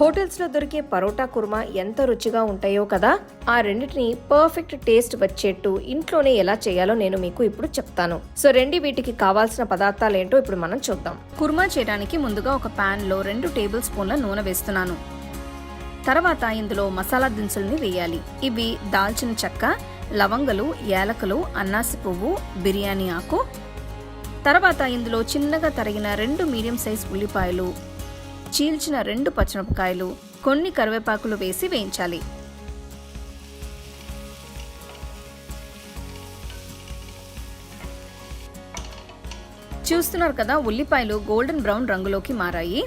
హోటల్స్లో దొరికే పరోటా కుర్మా ఎంత రుచిగా ఉంటాయో కదా ఆ రెండింటిని పర్ఫెక్ట్ టేస్ట్ వచ్చేట్టు ఇంట్లోనే ఎలా చేయాలో నేను మీకు ఇప్పుడు చెప్తాను. సో రెండు వీటికి కావాల్సిన పదార్థాలు ఏంటో ఇప్పుడు మనం చూద్దాం. కుర్మా చేయడానికి ముందుగా ఒక ప్యాన్లో లో రెండు టేబుల్ స్పూన్ల నూనె వేస్తున్నాను. తర్వాత ఇందులో మసాలా దినుసుల్ని వేయాలి. ఇవి దాల్చిన చెక్క లవంగలు యాలకులు అన్నాసి పువ్వు బిర్యానీ ఆకు. తర్వాత ఇందులో చిన్నగా తరిగిన రెండు మీడియం సైజ్ ఉల్లిపాయలు చీల్చిన రెండు పచ్చిమిరపకాయలు కొన్ని కరివేపాకులు వేసి వేయించాలి. చూస్తున్నారు కదా ఉల్లిపాయలు గోల్డెన్ బ్రౌన్ రంగులోకి మారాయి.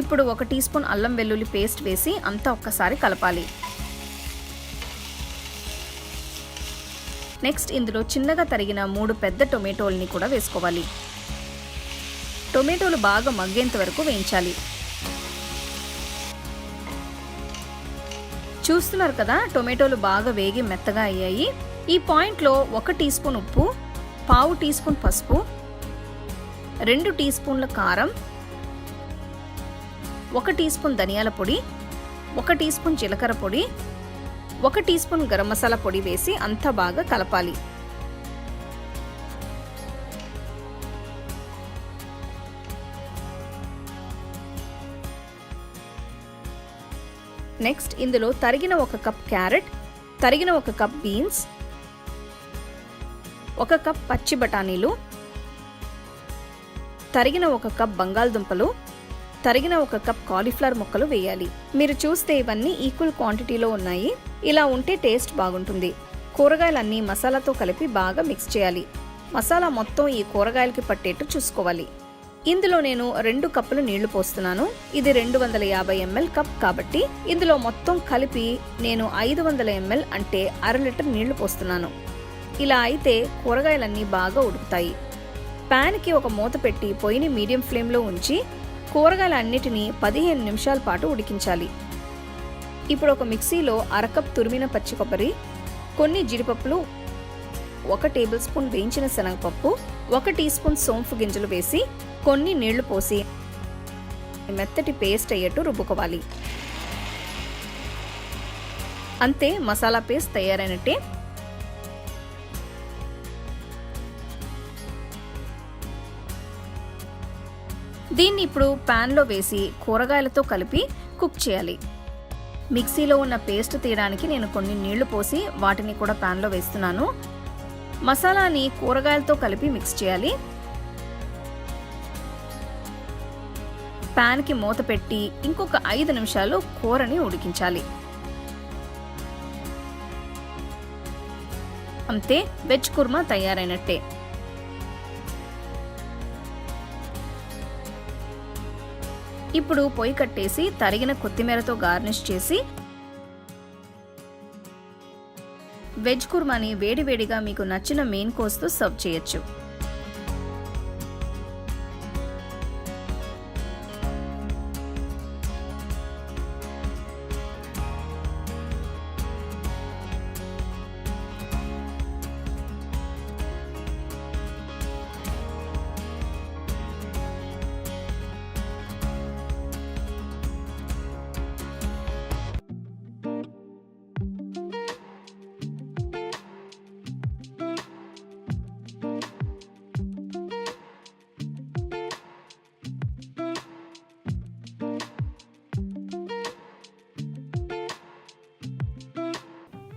ఇప్పుడు ఒక టీ స్పూన్ అల్లం వెల్లుల్లి పేస్ట్ వేసి అంతా ఒక్కసారి కలపాలి. నెక్స్ట్ ఇందులో చిన్నగా తరిగిన మూడు పెద్ద టొమాటోల్ని కూడా వేసుకోవాలి. టొమాటోలు బాగా మగ్గేంత వరకు వేయించాలి. చూస్తున్నారు కదా టొమాటోలు బాగా వేగి మెత్తగా అయ్యాయి. ఈ పాయింట్లో ఒక టీ స్పూన్ ఉప్పు పావు టీ స్పూన్ పసుపు రెండు టీ స్పూన్ల కారం ఒక టీ స్పూన్ ధనియాల పొడి ఒక టీ స్పూన్ జీలకర్ర పొడి ఒక టీ స్పూన్ గరం మసాలా పొడి వేసి అంతా బాగా కలపాలి. నెక్స్ట్ ఇందులో తరిగిన ఒక కప్ క్యారెట్ తరిగిన ఒక కప్ బీన్స్ ఒక కప్ పచ్చి బఠానీలు తరిగిన ఒక కప్ బంగాళదుంపలు తరిగిన ఒక కప్ కాలీఫ్లవర్ ముక్కలు వేయాలి. మీరు చూస్తే ఇవన్నీ ఈక్వల్ క్వాంటిటీలో ఉన్నాయి. ఇలా ఉంటే టేస్ట్ బాగుంటుంది. కూరగాయలన్నీ మసాలాతో కలిపి బాగా మిక్స్ చేయాలి. మసాలా మొత్తం ఈ కూరగాయలకి పట్టేట్టు చూసుకోవాలి. ఇందులో నేను రెండు కప్పులు నీళ్ళు పోస్తున్నాను. ఇది రెండు వందల యాభై ఎంఎల్ కప్ కాబట్టి ఇందులో మొత్తం కలిపి నేను ఐదు వందల ఎంఎల్ అంటే అర లీటర్ నీళ్ళు పోస్తున్నాను. ఇలా అయితే కూరగాయలన్నీ బాగా ఉడుకుతాయి. ప్యాన్కి ఒక మూత పెట్టి పొయ్యిని మీడియం ఫ్లేమ్లో ఉంచి కూరగాయల అన్నిటినీ పదిహేను నిమిషాల పాటు ఉడికించాలి. ఇప్పుడు ఒక మిక్సీలో అరకప్ తురిమిన పచ్చి కొబ్బరి కొన్ని జీడిపప్పులు ఒక టేబుల్ స్పూన్ వేయించిన శనగపప్పు ఒక టీ స్పూన్ సోంపు గింజలు వేసి కొన్ని నీళ్ళు పోసి మెత్తటి పేస్ట్ అయ్యేట్టు రుబ్బుకోవాలి. అంతే మసాలా పేస్ట్ తయారైనట్టే. దీన్ని ఇప్పుడు ప్యాన్లో వేసి కూరగాయలతో కలిపి కుక్ చేయాలి. మిక్సీలో ఉన్న పేస్ట్ తీయడానికి నేను కొన్ని నీళ్ళు పోసి వాటిని కూడా ప్యాన్లో వేస్తున్నాను. మసాలాని కూరగాయలతో కలిపి మిక్స్ చేయాలి. ప్యాన్కి మూత పెట్టి ఇంకొక ఐదు నిమిషాలు కూరని ఉడికించాలి. అంతే వెజ్ కుర్మా తయారైనట్టే. ఇప్పుడు పొయ్యి కట్టేసి తరిగిన కొత్తిమీరతో గార్నిష్ చేసి వెజ్ కుర్మాని వేడివేడిగా మీకు నచ్చిన మెయిన్ కోస్తో సర్వ్ చేయొచ్చు.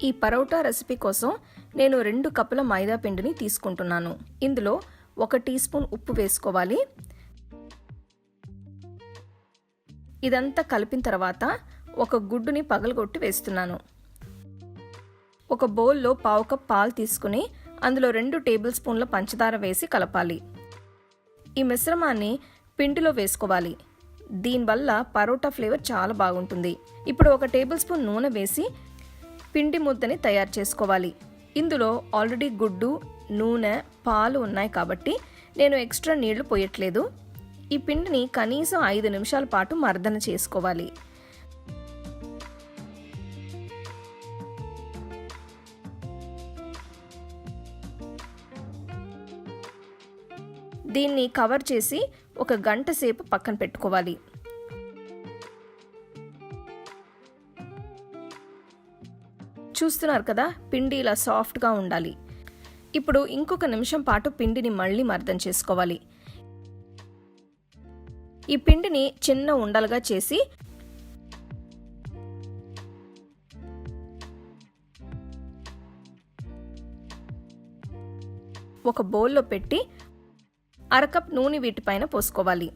ఈ పరోటా రెసిపీ కోసం నేను రెండు కప్పుల మైదా పిండిని తీసుకుంటున్నాను. ఇందులో ఒక టీ స్పూన్ ఉప్పు వేసుకోవాలి. ఇదంతా కలిపిన తర్వాత ఒక గుడ్డుని పగలగొట్టి వేస్తున్నాను. ఒక బౌల్లో పావు కప్ పాలు తీసుకుని అందులో రెండు టేబుల్ స్పూన్ల పంచదార వేసి కలపాలి. ఈ మిశ్రమాన్ని పిండిలో వేసుకోవాలి. దీనివల్ల పరోటా ఫ్లేవర్ చాలా బాగుంటుంది. ఇప్పుడు ఒక టేబుల్ స్పూన్ నూనె వేసి పిండి ముద్దని తయారు చేసుకోవాలి. ఇందులో ఆల్రెడీ గుడ్డు నూనె పాలు ఉన్నాయి కాబట్టి నేను ఎక్స్ట్రా నీళ్ళు పోయట్లేదు. ఈ పిండిని కనీసం ఐదు నిమిషాల పాటు మర్దన చేసుకోవాలి. దీన్ని కవర్ చేసి ఒక గంట సేపు పక్కన పెట్టుకోవాలి. చూస్తున్నారు కదా పిండి ఇలా సాఫ్ట్గా ఉండాలి. ఇప్పుడు ఇంకొక నిమిషం పాటు పిండిని మళ్ళీ మర్దం చేసుకోవాలి. ఈ పిండిని చిన్న ఉండలుగా చేసి ఒక బౌల్లో పెట్టి అరకప్ నూనె వీటిపైన పోసుకోవాలి.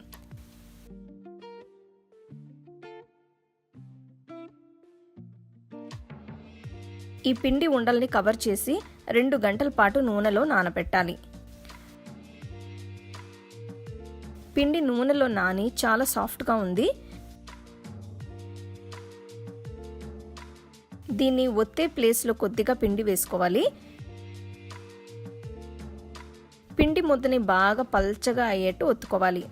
ఈ పిండి ఉండల్ని కవర్ చేసి రెండు గంటల పాటు నూనెలో నానబెట్టాలి పిండి నూనెలో నాని చాలా సాఫ్ట్గా ఉంది. దీన్ని ఒత్తే ప్లేస్లో కొద్దిగా పిండి వేసుకోవాలి. పిండి ముద్దని బాగా పల్చగా అయ్యేట్టు ఒత్తుకోవాలి.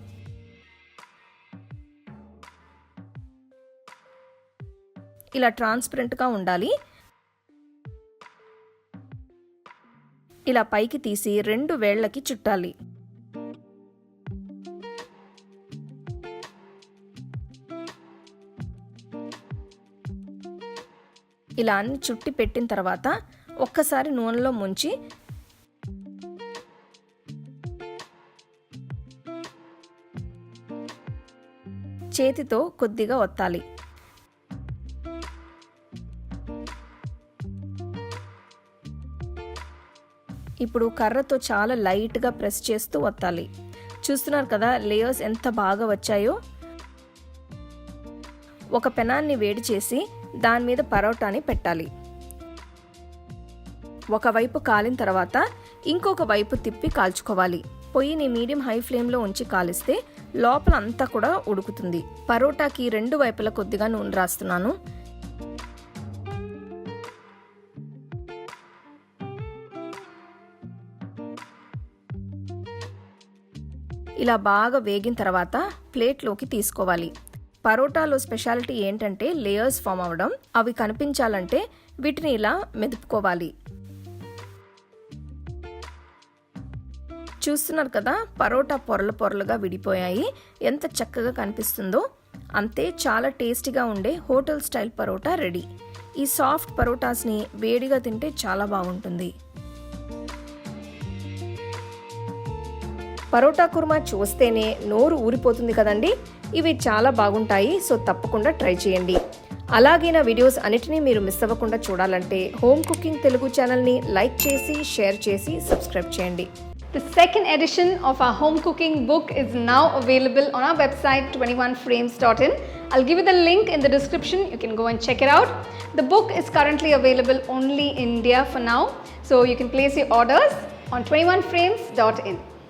ఇలా ట్రాన్స్పరెంట్గా ఉండాలి. ఇలా పైకి తీసి రెండు వేళ్ళకి చుట్టాలి. ఇలా అన్ని చుట్టి పెట్టిన తర్వాత ఒక్కసారి నూనెలో ముంచి చేతితో కొద్దిగా ఒత్తాలి. ఇప్పుడు కర్రతో చాలా లైట్గా ప్రెస్ చేస్తూ వత్తాలి. చూస్తున్నారు కదా లేయర్స్ ఎంత బాగా వచ్చాయో? ఒక పెనాన్ని వేడి చేసి దాని మీద పరోటాని పెట్టాలి. ఒకవైపు కాలిన తర్వాత ఇంకొక వైపు తిప్పి కాల్చుకోవాలి. పొయ్యిని మీడియం హై ఫ్లేమ్లో ఉంచి కాలిస్తే లోపల అంతా కూడా ఉడుకుతుంది. పరోటాకి రెండు వైపులా కొద్దిగా నూనె రాస్తున్నాను. ఇలా బాగా వేగిన తర్వాత ప్లేట్లోకి తీసుకోవాలి. పరోటాలో స్పెషాలిటీ ఏంటంటే లేయర్స్ ఫామ్ అవ్వడం అవి కనిపించాలంటే వీటిని ఇలా మెదుపుకోవాలి. చూస్తున్నారు కదా పరోటా పొరల పొరలుగా విడిపోయాయి. ఎంత చక్కగా కనిపిస్తుందో. అంతే చాలా టేస్టీగా ఉండే హోటల్ స్టైల్ పరోటా రెడీ. ఈ సాఫ్ట్ పరోటాస్ని వేడిగా తింటే చాలా బాగుంటుంది. పరోటా కుర్మా చూస్తేనే నోరు ఊరిపోతుంది కదండి ఇవి చాలా బాగుంటాయి సో తప్పకుండా ట్రై చేయండి అలాగే నా వీడియోస్ అన్నిటినీ మీరు మిస్ అవ్వకుండా చూడాలంటే హోమ్ కుకింగ్ తెలుగు ఛానల్ని లైక్ చేసి షేర్ చేసి సబ్స్క్రైబ్ చేయండి The second edition of our home cooking book is now available on our website 21frames.in. I'll give you the link in the description. You can go and check it out. The book is currently available only in India for now, so you can place your orders on 21frames.in.